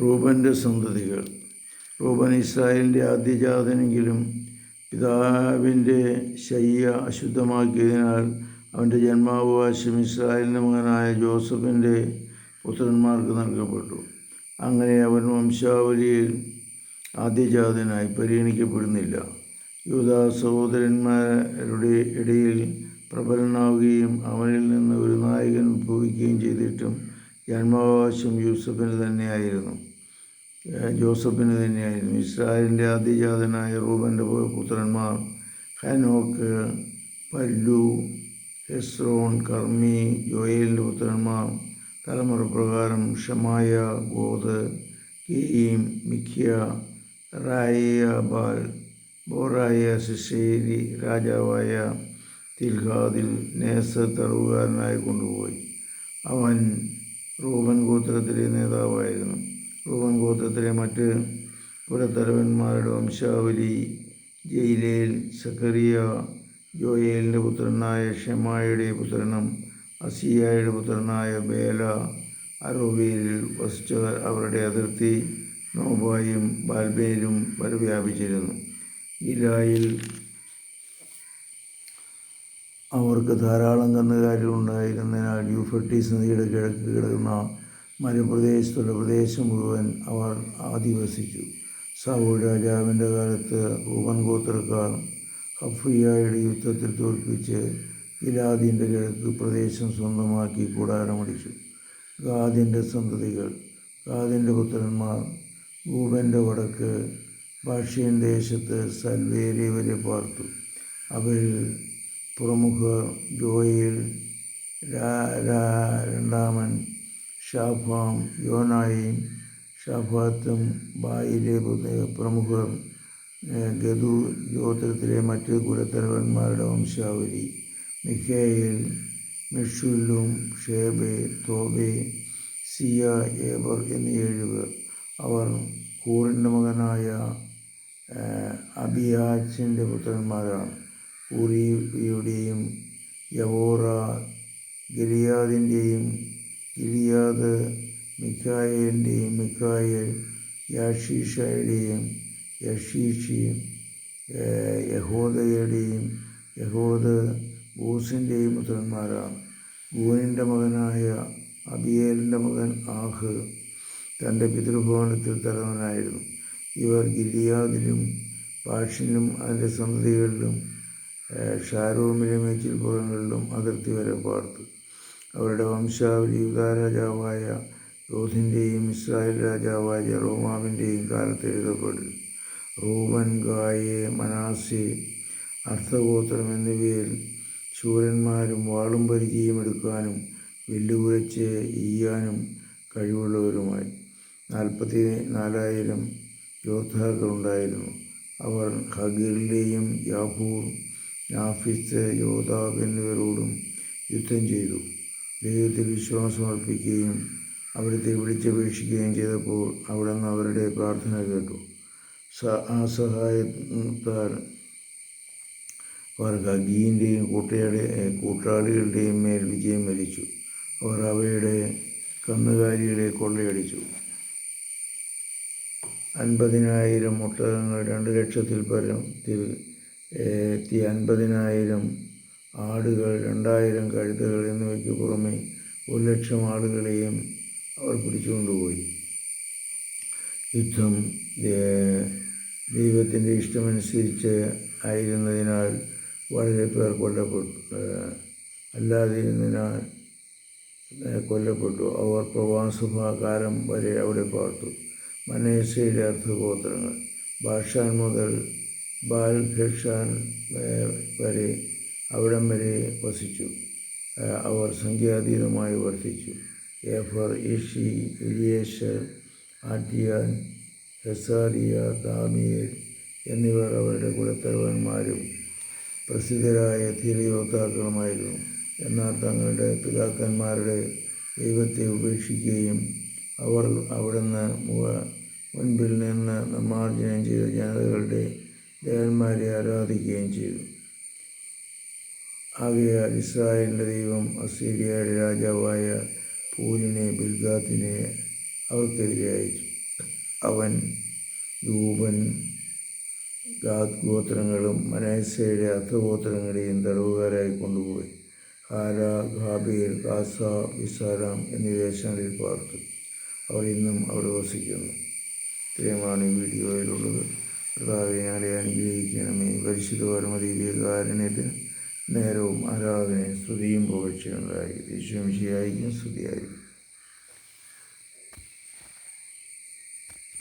റൂബന്റെ സന്തതികൾ. റൂബൻ ഇസ്രായേലിന്റെ ആദ്യജാതനെങ്കിലും പിതാവിന്റെ ശയ്യ അശുദ്ധമാക്കിയതിനാൽ അവന്റെ ജന്മാവകാശം ഇസ്രായേലിന്റെ മകനായ ജോസഫിന്റെ പുത്രന്മാർക്ക് നൽകപ്പെട്ടു. അങ്ങനെ അവൻ വംശാവലിയിൽ ആദ്യജാതനായി പരിഗണിക്കപ്പെടുന്നില്ല. യൂത സഹോദരന്മാരുടെ ഇടയിൽ പ്രബലനാവുകയും അവനിൽ നിന്ന് ഒരു നായകൻ ഉദ്ഭവിക്കുകയും ചെയ്തിട്ടും ജന്മാവകാശം യൂസഫിന് തന്നെയായിരുന്നു. ജോസഫിന് തന്നെയായിരുന്നു. ഇസ്രായേലിന്റെ ആദ്യജാതനായ റൂബന്റെ പുത്രന്മാർ ഹനോക്ക് പല്ലു ഹെസ്രോൺ കർമ്മി ജോയലിന്റെ പുത്രന്മാർ തലമുറ പ്രകാരം ഷമായ ഗോത് മിഖ്യ റായ ബാൽ ബോറായ ശിശേരി രാജാവായ തിൽഹാദിൽ നേസ തടവുകാരനായി കൊണ്ടുപോയി. അവൻ റൂബൻ ഗോത്രത്തിലെ നേതാവായിരുന്നു. റൂബൻ ഗോത്രത്തിലെ മറ്റ് പുരത്തലവന്മാരുടെ വംശാവലി ജയിലേൽ സക്കറിയ ജോയേലിന്റെ പുത്രനായ ഷെമായുടെ പുത്രനും അസിയായുടെ പുത്രനായ ബേല അറോബയിലിൽ വസിച്ചവർ അവരുടെ അതിർത്തി നോബായും ബാൽബേലും വരെ വ്യാപിച്ചിരുന്നു അവർക്ക് ധാരാളം കന്നുകാലികളുണ്ടായിരുന്നതിനാൽ യൂഫർട്ടീസ് നദിയുടെ കിഴക്ക് കിടക്കുന്ന മരുപ്രദേശത്തുള്ള പ്രദേശം മുഴുവൻ അവർ അധിവസിച്ചു സൗൾ രാജാവിന്റെ കാലത്ത് റൂബൻ ഗോത്രക്കാർ ഹഫ്രിയായുടെ യുദ്ധത്തിൽ തോൽപ്പിച്ച് ഗിലാദിന്റെ കിഴക്ക് പ്രദേശം സ്വന്തമാക്കി കൂടാരമടിച്ചു. ഗാദിന്റെ സന്തതികൾ ഗാദിന്റെ പുത്രന്മാർ ഗൂബന്റെ വടക്ക് ഭാഷ്യൻ ദേശത്ത് സൽവേരി വരെ പാർത്തു. അവരിൽ പ്രമുഖർ ജോയിൽ രണ്ടാമൻ ഷാഫാം യോനായും ഷാഫാത്തും ബായിലെ പ്രമുഖർ ഗതു ഗോത്രത്തിലെ മറ്റ് കുലത്തലവന്മാരുടെ വംശാവലി. മിഖേയിൽ മിഷുല്ലും ഷേബെ തോബെ സിയ ഏബർ എന്നീ ഏഴുപേർ അവർ കൂറിന്റെ മകനായ അബിയാച്ചിന്റെ പുത്രന്മാരാണ്. ഊറിയുടെയും യവോറ ഗിലിയാദിന്റെയും ഗിലിയാദ് മിക്കായേലിന്റെയും മിക്കായേൽ യാഷീഷയുടെയും യഷീഷി യഹോദയുടെയും യഹോദ് ബൂസിന്റെയും പുത്രന്മാരാണ്. ഗൂനിന്റെ മകനായ അബിയേലിന്റെ മകൻ ആഹ് തന്റെ പിതൃഭവനത്തിൽ തലവനായിരുന്നു. ഇവർ ഗിലിയാദിലും പാഷിലും അതിന്റെ സന്തതികളിലും ഷാരൂമിലെ മേച്ചിൽപ്പുറങ്ങളിലും അതിർത്തി വരെ പാർത്തു. അവരുടെ വംശാവലി യൂദാ രാജാവായ യോധിന്റെയും ഇസ്രായേൽ രാജാവായ ജെറോമാവിന്റെയും കാലത്ത് എഴുതപ്പെടും റൂബൻ ഗായെ മനാസെ അർത്ഥഗോത്രം എന്നിവയിൽ ശൂരന്മാരും വാളും പരിചയം എടുക്കാനും വെല്ലുകുലച്ച് ഈയാനും കഴിവുള്ളവരുമായി. നാൽപ്പത്തി നാലായിരം യോദ്ധാക്കളുണ്ടായിരുന്നു. അവർ ഹഗീറിലെയും യാഹൂർ നാഫിസ് യോദാബ് എന്നിവരോടും യുദ്ധം ചെയ്തു. ദൈവത്തിൽ വിശ്വാസം അർപ്പിക്കുകയും അവിടുത്തെ വിളിച്ചപേക്ഷിക്കുകയും ചെയ്തപ്പോൾ അവിടുന്ന് അവരുടെ പ്രാർത്ഥന കേട്ടു. സ ആ സഹായത്താൽ അവർ ഗീന്റെയും കൂട്ടയുടെ കൂട്ടാളികളുടെയും മേൽ വിജയം വരിച്ചു. അവർ അവയുടെ കന്നുകാലികളെ കൊള്ളയടിച്ചു. അൻപതിനായിരം ഒട്ടകങ്ങൾ രണ്ട് ലക്ഷത്തിൽ പരത്തിൽ എത്തിയ അൻപതിനായിരം ആടുകൾ രണ്ടായിരം കഴുതകൾ എന്നിവയ്ക്ക് പുറമെ ഒരു ലക്ഷം ആളുകളെയും അവർ പിടിച്ചുകൊണ്ടുപോയി. യുദ്ധം ദൈവത്തിന്റെ ഇഷ്ടമനുസരിച്ച് ആയിരുന്നതിനാൽ വളരെ പേർ കൊല്ലപ്പെട്ടു. അല്ലാതിരുന്നതിനാൽ കൊല്ലപ്പെട്ടു. അവർ പ്രവാസഭാകാലം വരെ അവിടെ പാർത്തു. മനേസയിലെ അർത്ഥഗോത്രങ്ങൾ ഭാഷാൻ മുതൽ ബാൽ ബാൽഖഷാൻ വരെ അവിടം വരെ വസിച്ചു. അവർ സംഖ്യാതീതമായി വർദ്ധിച്ചു എഫർ ഇഷി ഇലിയേഷർ ആട്ടിയാൻ ഹെസാരിയ ദാമിയേൽ എന്നിവർ അവരുടെ കുലത്തലവന്മാരും പ്രസിദ്ധരായ ധീരയോദ്ധാക്കളുമായിരുന്നു എന്നാൽ തങ്ങളുടെ പിതാക്കന്മാരുടെ ദൈവത്തെ ഉപേക്ഷിക്കുകയും അവർ അവിടുന്ന് മുൻപിൽ നിന്ന് നിർമ്മാർജനം ചെയ്ത ജനതകളുടെ ദേവന്മാരെ ആരാധിക്കുകയും ചെയ്തു. ആകയാൽ ഇസ്രായേലിന്റെ ദൈവം അസീരിയയുടെ രാജാവായ പൂരിനെ ബിൽഗാത്തിനെ അവർക്കെതിരെ അയച്ചു. അവൻ രൂപൻ ഗാദ് ഗോത്രങ്ങളും മനേസയുടെ അർത്ഥഗോത്രങ്ങളെയും തടവുകാരായി കൊണ്ടുപോയി. ഹാര ഖാബീർ കാസ വിസാരാം എന്നീ ദേശങ്ങളിൽ പാർത്തു. അവർ ഇന്നും അവിടെ വസിക്കുന്നു. ഇത്രയുമാണ് ഈ വീഡിയോയിലുള്ളത്. കർത്താവെ അനുഗ്രഹിക്കണമേ. പരിശുദ്ധ പരമതിയിലെ നേരവും ആരാധനയും സ്തുതിയും പുകഴ്ചയുണ്ടായി യേശുവിശിയായിരിക്കും സ്തുതിയായിരിക്കും.